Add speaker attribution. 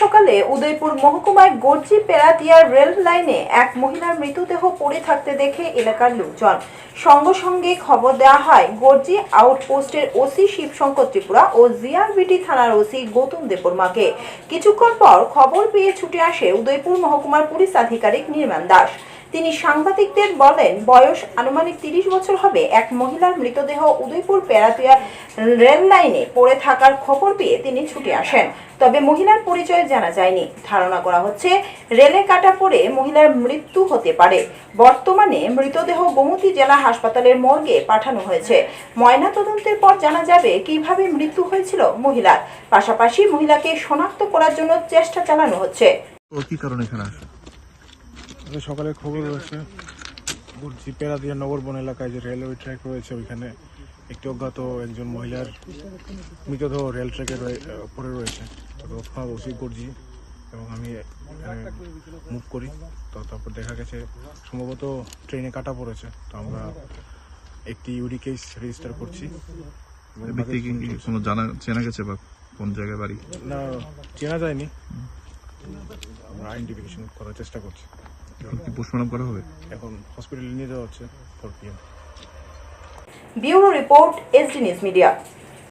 Speaker 1: সকালে উদয়পুর মহকুমায় গর্জি পেরাতিয়ার রেল লাইনে এক মহিলার মৃতদেহ পড়ে থাকতে দেখে এলাকার লোকজন। সঙ্গে সঙ্গে খবর দেওয়া হয়, গর্জি আউটপোস্টের ওসি শিবশঙ্কর ত্রিপুরা ও জিআরবিটি থানার ওসি গৌতম দেববর্মাকে। কিছুক্ষণ পর খবর পেয়ে ছুটে আসে উদয়পুর মহকুমার পুলিশ আধিকারিক নির্মাণ দাস। তিনি সাংবাদিকদের বলেন, বয়স আনুমানিক তিরিশ বছর হবে। এক মহিলার মৃতদেহ উদয়পুর পেরাতিয়া রেল লাইনে পড়ে থাকার খবর পেয়ে তিনি ছুটে আসেন। তবে মহিলার পরিচয় জানা যায়নি। ধারণা করা হচ্ছে, রেলে কাটা পড়ে মহিলার মৃত্যু হতে পারে। বর্তমানে মৃতদেহ গোমতী জেলা হাসপাতালের মর্গে পাঠানো হয়েছে। ময়না তদন্তের পর জানা যাবে কীভাবে মৃত্যু হয়েছিল মহিলার। পাশাপাশি মহিলাকে শনাক্ত করার জন্য চেষ্টা চালানো হচ্ছে।
Speaker 2: কি কারণে এখানে
Speaker 3: আজকে সকালে খবর রয়েছে বলছি পেরাদিয়া নগরবন এলাকায় যে রেলওয়ে ট্র্যাক রয়েছে ওইখানে একটি অজ্ঞাত একজন মহিলার মৃতদেহ রেল ট্র্যাকে পড়ে রয়েছে। তৎক্ষণাৎ ওসি গর্জি এবং আমি মুভ করি। তো তারপর দেখা গেছে সম্ভবত ট্রেনে কাটা পড়েছে। তো আমরা একটি ইউডি কেস রেজিস্টার করছি।
Speaker 2: কোনো জানা চেনা গেছে বা কোন জায়গায় বাড়ি?
Speaker 3: না চেনা যায়নি। আমরা আইডেন্টিফিকেশন করার চেষ্টা করছি।
Speaker 2: এখন কি পোস্টমর্টম করা হবে?
Speaker 3: এখন হসপিটালে নিয়ে যাওয়া হচ্ছে four PM
Speaker 1: bureau report SD news media.